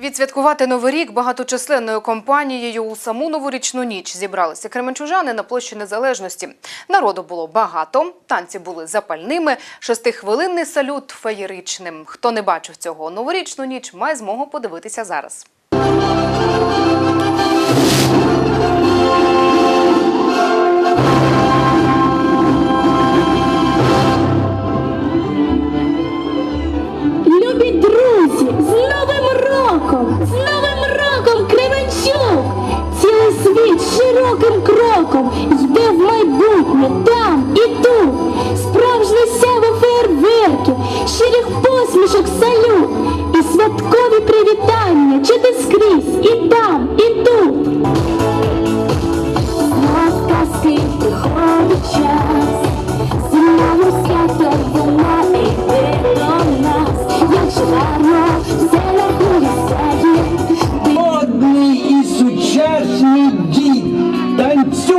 Відсвяткувати новий рік багаточисленною компанією у саму новорічну ніч зібралися кременчужани на площі незалежності. Народу було багато, танці були запальними, шестихвилинний салют феєричним. Хто не бачив цього новорічну ніч, має змогу подивитися зараз. З Новим роком, Кременчук! Цілий світ широким кроком йде в майбутнє там і тут. Справжнє сяво фейерверків, щирих посмішок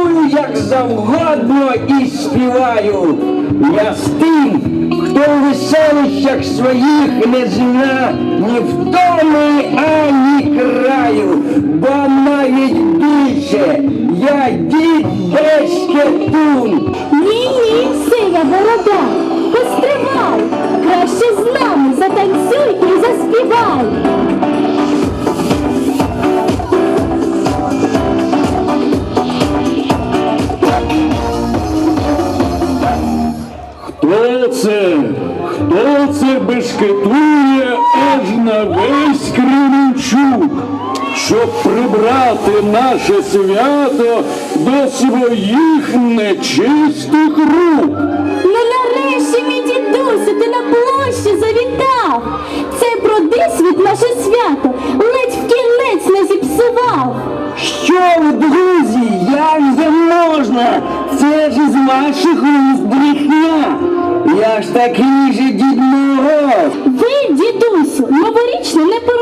Танцюю як завгодно і співаю. Я з тим, хто у веселищах своїх не зна ні втоми, ані краю, бо навіть більше я дід Бешкетун. Ні-ні, синя борода, Хто це? Хто це бешкетує аж на весь Кременчук, щоб прибрати наше свято до своїх нечистих рук? Ну нарешті, мій дідусю, ти на площі завітав. Цей продисвіт наше свято ледь в кінець не зіпсував. Що ви, друзі, як же можна? Це ж із ваших уст брехня. Я ж такий же Дід Мороз! Ви, дідусю, новорічний не порозуміли.